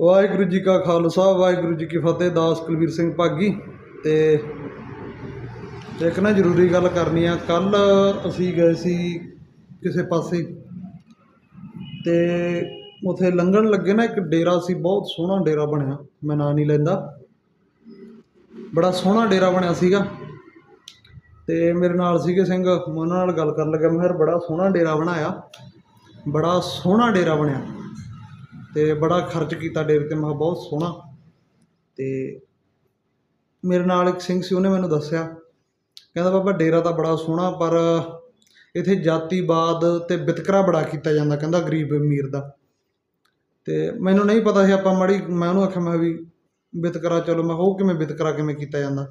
ਵਾਹਿਗੁਰੂ ਜੀ ਕਾ ਖਾਲਸਾ, ਵਾਹਿਗੁਰੂ ਜੀ ਕੀ ਫਤਿਹ, ਦਾਸ ਕੁਲਵੀਰ ਸਿੰਘ ਭਾਗੀ। ਤੇ ਇੱਕ ਨਾ ਜ਼ਰੂਰੀ ਗੱਲ ਕਰਨੀ ਆ ਕੱਲ ਅਸੀਂ ਗਏ ਸੀ ਕਿਸੇ ਪਾਸੇ ਤੇ ਉਥੇ ਲੰਘਣ ਲੱਗੇ ਨਾ ਇੱਕ ਡੇਰਾ ਸੀ, ਬਹੁਤ ਸੋਹਣਾ ਡੇਰਾ ਬਣਿਆ, ਮੈਂ ਨਾਂ ਨਹੀਂ ਲੈਂਦਾ। ਬੜਾ ਸੋਹਣਾ ਡੇਰਾ ਬਣਿਆ ਸੀਗਾ। ਤੇ ਮੇਰੇ ਨਾਲ ਸੀਗੇ ਸਿੰਘ, ਮੈਂ ਉਹਨਾਂ ਨਾਲ ਗੱਲ ਕਰਨ ਲੱਗਾ ਮੈਂ ਯਾਰ ਬੜਾ ਸੋਹਣਾ ਡੇਰਾ ਬਣਾਇਆ, ਬੜਾ ਸੋਹਣਾ ਡੇਰਾ ਬਣਿਆ। ਤੇ ਬੜਾ ਖਰਚ ਕੀਤਾ ਡੇਰੇ ਤੇ। ਮੈਂ ਕਿਹਾ ਬਹੁਤ ਸੋਹਣਾ। ਤੇ ਮੇਰੇ ਨਾਲ ਇੱਕ ਸਿੰਘ ਸੀ, ਉਹਨੇ ਮੈਨੂੰ ਦੱਸਿਆ। ਕਹਿੰਦਾ, ਬਾਬਾ, ਡੇਰਾ ਤਾਂ ਬੜਾ ਸੋਹਣਾ, ਪਰ ਇੱਥੇ ਜਾਤੀਵਾਦ ਤੇ ਵਿਤਕਰਾ ਬੜਾ ਕੀਤਾ ਜਾਂਦਾ। ਕਹਿੰਦਾ, ਗਰੀਬ ਅਮੀਰ ਦਾ। ਤੇ ਮੈਨੂੰ ਨਹੀਂ ਪਤਾ ਸੀ, ਆਪਾਂ ਮਾੜੀ, ਮੈਂ ਉਹਨੂੰ ਆਖਿਆ, ਮੈਂ ਵੀ ਵਿਤਕਰਾ ਚਲੋ, ਮੈਂ ਉਹ ਕਿਵੇਂ ਵਿਤਕਰਾ ਕਿਵੇਂ ਕੀਤਾ ਜਾਂਦਾ?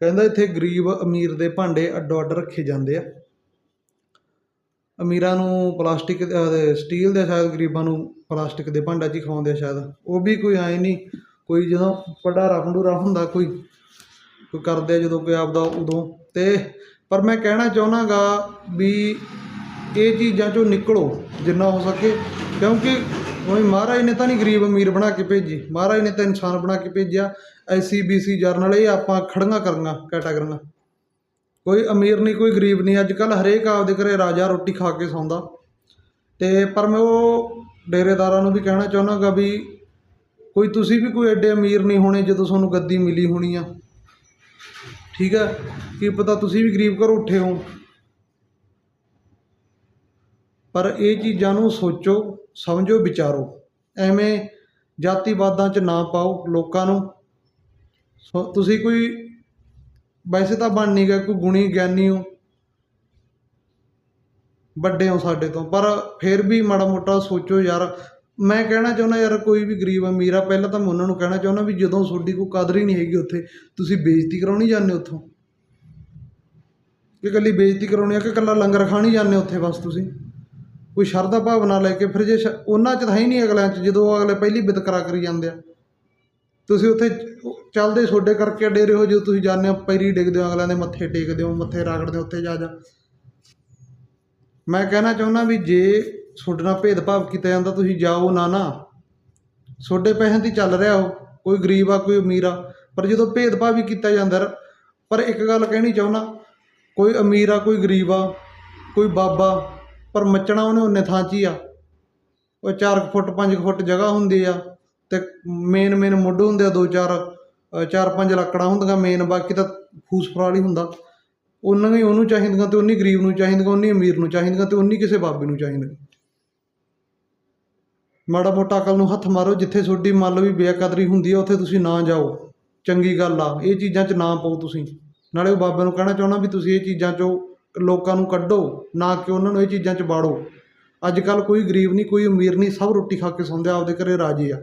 ਕਹਿੰਦਾ, ਇੱਥੇ ਗਰੀਬ ਅਮੀਰ ਦੇ ਭਾਂਡੇ ਅੱਡੋ ਅੱਡ ਰੱਖੇ ਜਾਂਦੇ ਆ। ਅਮੀਰਾਂ ਨੂੰ ਪਲਾਸਟਿਕ ਸਟੀਲ ਦੇ ਸ਼ਾਇਦ ਗਰੀਬਾਂ ਨੂੰ ਪਲਾਸਟਿਕ ਦੇ ਭਾਂਡਾ 'ਚ ਹੀ ਖਵਾਉਂਦੇ ਸ਼ਾਇਦ। ਉਹ ਵੀ ਕੋਈ ਆਏ ਨਹੀਂ, ਕੋਈ ਜਦੋਂ ਭੰਡਾਰਾ ਭੰਡੂਰਾ ਹੁੰਦਾ, ਕੋਈ ਕੋਈ ਕਰਦੇ ਜਦੋਂ ਕੋਈ ਆਪਦਾ ਉਦੋਂ। ਤੇ ਪਰ ਮੈਂ ਕਹਿਣਾ ਚਾਹੁੰਦਾਗਾ ਵੀ ਇਹ ਚੀਜ਼ਾਂ ਚੋਂ ਨਿਕਲੋ, ਜਿੰਨਾ ਹੋ ਸਕੇ। ਕਿਉਂਕਿ ਕੋਈ ਮਹਾਰਾਜ ਨੇ ਤਾਂ ਨਹੀਂ ਗਰੀਬ ਅਮੀਰ ਬਣਾ ਕੇ ਭੇਜੀ। ਮਹਾਰਾਜ ਨੇ ਤਾਂ ਇਨਸਾਨ ਬਣਾ ਕੇ ਭੇਜਿਆ। ਐਸੀ ਬੀਸੀ ਜਰਨਲ ਇਹ ਆਪਾਂ ਖੜੀਆਂ ਕਰਾਂਗਾ ਕੈਟਾਗਰੀਆਂ। ਕੋਈ ਅਮੀਰ ਨਹੀਂ, ਕੋਈ ਗਰੀਬ ਨਹੀਂ। ਅੱਜ ਕੱਲ ਹਰੇਕ ਆਪਦੇ ਘਰੇ ਰਾਜਾ ਰੋਟੀ ਖਾ ਕੇ ਸੌਂਦਾ। ਤੇ ਪਰ ਮੈਂ ਉਹ ਡੇਰੇਦਾਰਾਂ ਨੂੰ ਵੀ ਕਹਿਣਾ ਚਾਹੁੰਦਾਗਾ ਵੀ ਕੋਈ ਤੁਸੀਂ ਵੀ ਕੋਈ ਐਡੇ ਅਮੀਰ ਨਹੀਂ ਹੋਣੇ ਜਦੋਂ ਤੁਹਾਨੂੰ ਗੱਦੀ ਮਿਲੀ ਹੋਣੀ ਆ। ਠੀਕ ਹੈ ਕੀ ਪਤਾ ਤੁਸੀਂ ਵੀ ਗਰੀਬ ਘਰੋਂ ਉੱਠੇ ਹੋ ਪਰ ਇਹ ਚੀਜ਼ਾਂ ਨੂੰ ਸੋਚੋ, ਸਮਝੋ, ਵਿਚਾਰੋ। ਐਵੇਂ ਜਾਤੀਵਾਦਾਂ 'ਚ ਨਾ ਪਾਓ ਲੋਕਾਂ ਨੂੰ। ਸੋ ਤੁਸੀਂ ਕੋਈ ਵੈਸੇ ਤਾਂ ਬਣ ਨਹੀਂ ਗਏ ਕੋਈ ਗੁਣੀ ਗਿਆਨੀ ਹੋ। ਵੱਡੇ ਹੋ ਸਾਡੇ ਤੋਂ, ਪਰ ਫਿਰ ਵੀ ਮਾੜਾ ਮੋਟਾ ਸੋਚੋ ਯਾਰ, ਮੈਂ ਕਹਿਣਾ ਚਾਹੁੰਦਾ ਯਾਰ, ਕੋਈ ਵੀ ਗਰੀਬ ਅਮੀਰ ਆ ਪਹਿਲਾਂ ਤਾਂ ਮੈਂ ਉਹਨਾਂ ਨੂੰ ਕਹਿਣਾ ਚਾਹੁੰਦਾ ਵੀ ਜਦੋਂ ਤੁਹਾਡੀ ਕੋਈ ਕਦਰ ਹੀ ਨਹੀਂ ਹੈਗੀ ਉੱਥੇ, ਤੁਸੀਂ ਬੇਇੱਜ਼ਤੀ ਕਰਾਉਣੀ ਜਾਂਦੇ ਉੱਥੋਂ। ਕਿ ਇਕੱਲੀ ਬੇਇੱਜ਼ਤੀ ਕਰਾਉਣੀ ਆ ਕਿ ਇਕੱਲਾ ਲੰਗਰ ਖਾਣੀ ਜਾਂਦੇ ਉੱਥੇ ਬਸ ਤੁਸੀਂ? ਕੋਈ ਸ਼ਰਧਾ ਭਾਵਨਾ ਲੈ ਕੇ ਫਿਰ ਜੇ ਸ਼- ਉਹਨਾਂ 'ਚ ਤਾਂ ਹੀ ਨਹੀਂ ਅਗਲਿਆਂ 'ਚ, ਜਦੋਂ ਉਹ ਅਗਲੇ ਪਹਿਲੀ ਬਿਤਕਰਾ ਕਰੀ ਜਾਂਦੇ ਆ। ਤੁਸੀਂ ਉੱਥੇ ਚੱਲਦੇ ਤੁਹਾਡੇ ਕਰਕੇ ਡੇਰੇ ਹੋ ਜਦੋਂ ਤੁਸੀਂ ਜਾਂਦੇ ਹੋ, ਪੈਰੀ ਡਿੱਗਦੇ ਹੋ, ਅਗਲਿਆਂ ਦੇ ਮੱਥੇ ਟੇਕਦੇ ਹੋ, ਮੱਥੇ ਰਗੜਦੇ ਹੋ, ਉੱਥੇ ਜਾ ਜਾ। ਮੈਂ ਕਹਿਣਾ ਚਾਹੁੰਦਾ ਵੀ ਜੇ ਤੁਹਾਡੇ ਨਾਲ ਭੇਦਭਾਵ ਕੀਤਾ ਜਾਂਦਾ, ਤੁਸੀਂ ਜਾਓ ਨਾ ਨਾ। ਤੁਹਾਡੇ ਪੈਸਿਆਂ ਦੀ ਚੱਲ ਰਿਹਾ ਹੋ ਕੋਈ ਗਰੀਬ ਆ, ਕੋਈ ਅਮੀਰ ਆ, ਪਰ ਜਦੋਂ ਭੇਦਭਾਵ ਵੀ ਕੀਤਾ ਜਾਂਦਾ ਪਰ ਇੱਕ ਗੱਲ ਕਹਿਣੀ ਚਾਹੁੰਦਾ, ਕੋਈ ਅਮੀਰ ਆ, ਕੋਈ ਗਰੀਬ ਆ, ਕੋਈ ਬਾਬਾ, ਪਰ ਮੱਚਣਾ ਉਹਨੇ ਉਹਨੇ ਥਾਂ 'ਚ ਹੀ ਆ। ਉਹ 4 ਫੁੱਟ 5 ਫੁੱਟ ਜਗ੍ਹਾ ਹੁੰਦੀ ਆ। ਤੇ ਮੇਨ ਮੇਨ ਮੁੱਢ ਹੁੰਦੇ ਆ ਦੋ ਚਾਰ ਚਾਰ ਪੰਜ ਲੱਕੜਾਂ ਹੁੰਦੀਆਂ ਮੇਨ ਬਾਕੀ ਤਾਂ ਫੂਸ ਫਰਾਲ ਹੀ ਹੁੰਦਾ। ਉਹਨਾਂ ਹੀ ਉਹਨੂੰ ਚਾਹੀਦੀਆਂ ਤੇ ਉਨੀ ਗਰੀਬ ਨੂੰ ਚਾਹੀਦੀਆਂ, ਉਨੀ ਅਮੀਰ ਨੂੰ ਚਾਹੀਦੀਆਂ ਤੇ ਉਨੀ ਕਿਸੇ ਬਾਬੇ ਨੂੰ ਚਾਹੀਦੀਆਂ। ਮਾੜਾ ਮੋਟਾ ਅਕਲ ਨੂੰ ਹੱਥ ਮਾਰੋ, ਜਿੱਥੇ ਤੁਹਾਡੀ ਮੰਨ ਲਓ ਵੀ ਬੇਕਦਰੀ ਹੁੰਦੀ ਆ, ਉੱਥੇ ਤੁਸੀਂ ਨਾ ਜਾਓ। ਚੰਗੀ ਗੱਲ ਆ, ਇਹ ਚੀਜ਼ਾਂ 'ਚ ਨਾ ਪਾਓ ਤੁਸੀਂ। ਨਾਲੇ ਉਹ ਬਾਬੇ ਨੂੰ ਕਹਿਣਾ ਚਾਹੁੰਦਾ ਵੀ ਤੁਸੀਂ ਇਹ ਚੀਜ਼ਾਂ 'ਚੋਂ ਲੋਕਾਂ ਨੂੰ ਕੱਢੋ, ਨਾ ਕਿ ਉਹਨਾਂ ਨੂੰ ਇਹ ਚੀਜ਼ਾਂ 'ਚ ਬਾੜੋ ਅੱਜ ਕੱਲ ਕੋਈ ਗਰੀਬ ਨਹੀਂ, ਕੋਈ ਅਮੀਰ ਨਹੀਂ, ਸਭ ਰੋਟੀ ਖਾ ਕੇ ਸੌਂਦੇ ਆਪਦੇ ਘਰੇ ਰਾਜੀ ਆ।